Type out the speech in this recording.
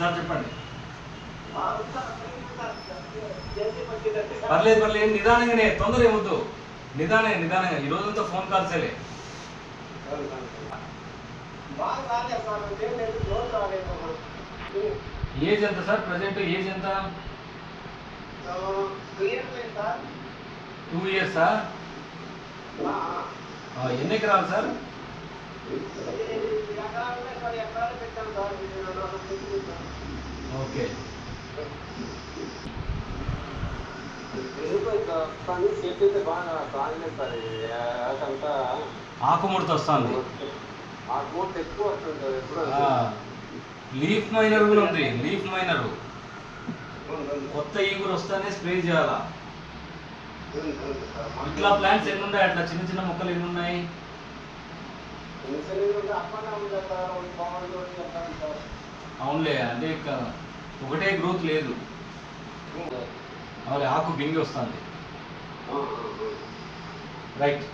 Sir చెప్పండి. పర్లేదు పర్లేదు. నిదానంగానే తొందర ఏమొద్దు. నిదానే నిదానంగా. ఈ రోజంతా ఫోన్ కాల్సేలే ఏజ్ ఎంత సార్? ప్రజెంట్ ఏజ్ ఎంత? టూ ఇయర్సా? ఎన్ని ఎకరాలు సార్? ఓకే. ఆకుముడత వస్తుంది. లీఫ్ మైనర్ కూడా ఉంది లీఫ్ మైనర్. కొత్త ఈగురు వస్తానే స్ప్రే చేయాలా. ఇట్లా ప్లాంట్స్ ఎన్ని ఉన్నాయి అట్లా చిన్న చిన్న మొక్కలు ఎన్ని ఉన్నాయి అవునులే అంటే ఒకటే గ్రోత్ లేదు. అవులే ఆకు బింగి వస్తుంది రైట్